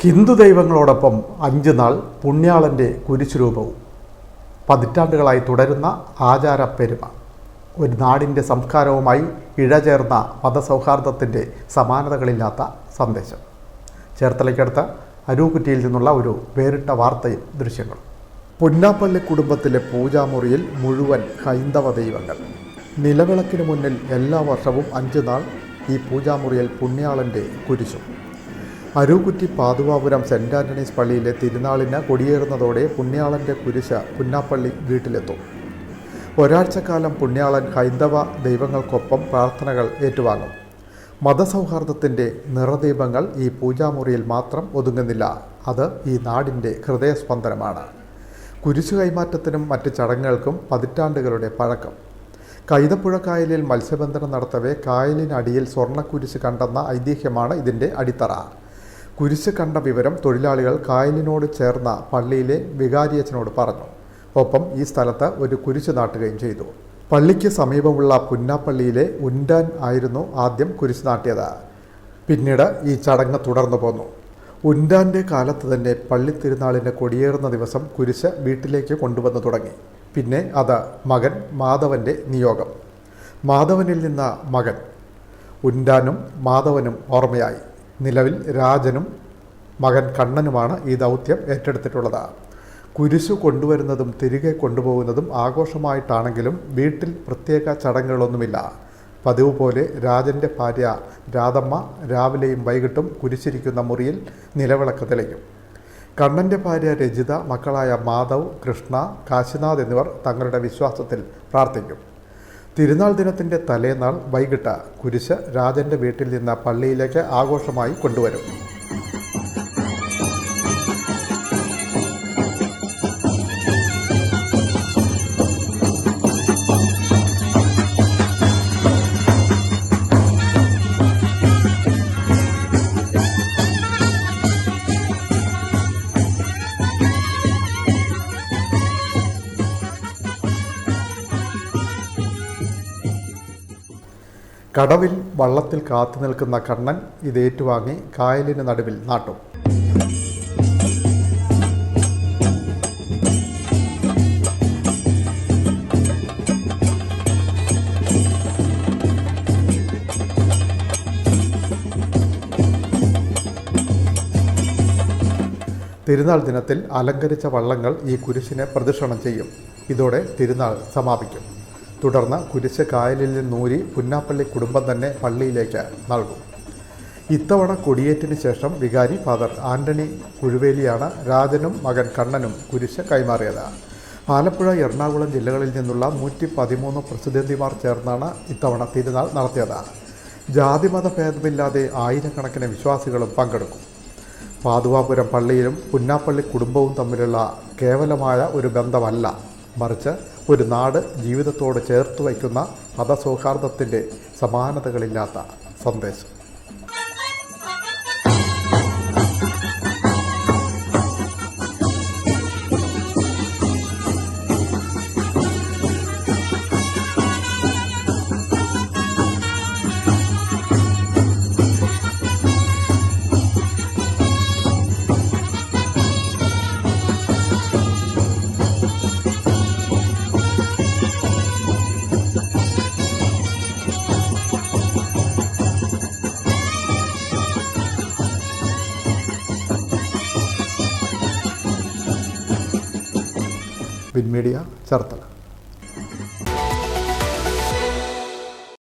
ഹിന്ദു ദൈവങ്ങളോടൊപ്പം അഞ്ച് നാൾ പുണ്യാളന്റെ കുരിശുരൂപവും പതിറ്റാണ്ടുകളായി തുടരുന്ന ആചാരപ്പെരുമ ഒരു നാടിന്റെ സംസ്കാരവുമായി ഇഴചേർന്ന മതസൗഹാർദ്ദത്തിന്റെ സമാനതകളില്ലാത്ത സന്ദേശം. ചേർത്തലയ്ക്കടുത്ത് അരൂക്കുറ്റിയിൽ നിന്നുള്ള ഒരു വേറിട്ട വാർത്തയും ദൃശ്യങ്ങളും. പുന്നാപ്പള്ളി കുടുംബത്തിലെ പൂജാമുറിയിൽ മുഴുവൻ ഹൈന്ദവ ദൈവങ്ങൾ. നിലവിളക്കിന് മുന്നിൽ എല്ലാ വർഷവും അഞ്ച് നാൾ ഈ പൂജാമുറിയിൽ പുണ്യാളന്റെ കുരിശും. അരൂക്കുറ്റി പാതുവാപുരം സെന്റ് ആന്റണീസ് പള്ളിയിലെ തിരുനാളിന് കൊടിയേറുന്നതോടെ പുണ്യാളന്റെ കുരിശ പുന്നാപ്പള്ളി വീട്ടിലെത്തും. ഒരാഴ്ചക്കാലം പുണ്യാളൻ ഹൈന്ദവ ദൈവങ്ങൾക്കൊപ്പം പ്രാർത്ഥനകൾ ഏറ്റുവാങ്ങും. മതസൗഹാർദ്ദത്തിന്റെ നിറദീപങ്ങൾ ഈ പൂജാമുറിയിൽ മാത്രം ഒതുങ്ങുന്നില്ല. അത് ഈ നാടിന്റെ ഹൃദയസ്പന്ദനമാണ്. കുരിശു കൈമാറ്റത്തിനും മറ്റ് ചടങ്ങുകൾക്കും പതിറ്റാണ്ടുകളുടെ പഴക്കം. കൈതപ്പുഴ കായലിൽ മത്സ്യബന്ധനം നടത്തവേ കായലിനടിയിൽ സ്വർണക്കുരിശ് കണ്ടെന്ന ഐതിഹ്യമാണ് ഇതിന്റെ അടിത്തറ. കുരിശ് കണ്ട വിവരം തൊഴിലാളികൾ കായലിനോട് ചേർന്ന പള്ളിയിലെ വികാരിയച്ചനോട് പറഞ്ഞു. ഒപ്പം ഈ സ്ഥലത്ത് ഒരു കുരിശ് നാട്ടുകയും ചെയ്തു. പള്ളിക്ക് സമീപമുള്ള പുന്നാപ്പള്ളിയിലെ ഉൻഡാൻ ആയിരുന്നു ആദ്യം കുരിശ് നാട്ടിയത്. പിന്നീട് ഈ ചടങ്ങ് തുടർന്നു പോന്നു. ഉൻഡാന്റെ കാലത്ത് തന്നെ പള്ളി തിരുനാളിന്റെ കൊടിയേറുന്ന ദിവസം കുരിശ് വീട്ടിലേക്ക് കൊണ്ടുവന്നു തുടങ്ങി. പിന്നെ അത് മകൻ മാധവന്റെ നിയോഗം. മാധവനിൽ നിന്ന മകൻ. ഉൻഡാനും മാധവനും ഓർമ്മയായി. നിലവിൽ രാജനും മകൻ കണ്ണനുമാണ് ഈ ദൗത്യം ഏറ്റെടുത്തിട്ടുള്ളത്. കുരിശു കൊണ്ടുവരുന്നതും തിരികെ കൊണ്ടുപോകുന്നതും ആഘോഷമായിട്ടാണെങ്കിലും വീട്ടിൽ പ്രത്യേക ചടങ്ങുകളൊന്നുമില്ല. പതിവ് പോലെ രാജന്റെ ഭാര്യ രാധമ്മ രാവിലെയും വൈകിട്ടും കുരിശിരിക്കുന്ന മുറിയിൽ നിലവിളക്ക് തെളിയും. കണ്ണന്റെ ഭാര്യ രജിത മക്കളായ മാധവ് കൃഷ്ണ കാശിനാഥ് എന്നിവർ തങ്ങളുടെ വിശ്വാസത്തിൽ പ്രാർത്ഥിക്കും. തിരുനാൾ ദിനത്തിന്റെ തലേനാൾ വൈകിട്ട് കുരിശ് രാജന്റെ വീട്ടിൽ നിന്ന് പള്ളിയിലേക്ക് ആഘോഷമായി കൊണ്ടുവരും. കടവിൽ വള്ളത്തിൽ കാത്തു നിൽക്കുന്ന കണ്ണൻ ഇത് ഏറ്റുവാങ്ങി കായലിന് നടുവിൽ നാട്ടും. തിരുനാൾ ദിനത്തിൽ അലങ്കരിച്ച വള്ളങ്ങൾ ഈ കുരിശിനെ പ്രദക്ഷിണം ചെയ്യും. ഇതോടെ തിരുനാൾ സമാപിക്കും. തുടർന്ന് കുരിശ് കായലിൽ നിന്നൂരി പുന്നാപ്പള്ളി കുടുംബം തന്നെ പള്ളിയിലേക്ക് നൽകും. ഇത്തവണ കൊടിയേറ്റിന് ശേഷം വികാരി ഫാദർ ആന്റണി കുഴുവേലിയാണ് രാജനും മകൻ കണ്ണനും കുരിശ് കൈമാറിയത്. ആലപ്പുഴ എറണാകുളം ജില്ലകളിൽ നിന്നുള്ള നൂറ്റി പതിമൂന്ന് പ്രസിദ്ധന്തിമാർ ചേർന്നാണ് ഇത്തവണ തിരുനാൾ നടത്തിയത്. ജാതിമത ഭേദമില്ലാതെ ആയിരക്കണക്കിന് വിശ്വാസികളും പങ്കെടുക്കും. പാതുവാപുരം പള്ളിയിലും പുന്നാപ്പള്ളി കുടുംബവും തമ്മിലുള്ള കേവലമായ ഒരു ബന്ധമല്ല. മറിച്ച് ഒരു നാട് ജീവിതത്തോട് ചേർത്ത് വയ്ക്കുന്ന മതസൗഹാർദ്ദത്തിന്റെ സമാനതകളില്ലാത്ത സന്ദേശം. Win media Cherthala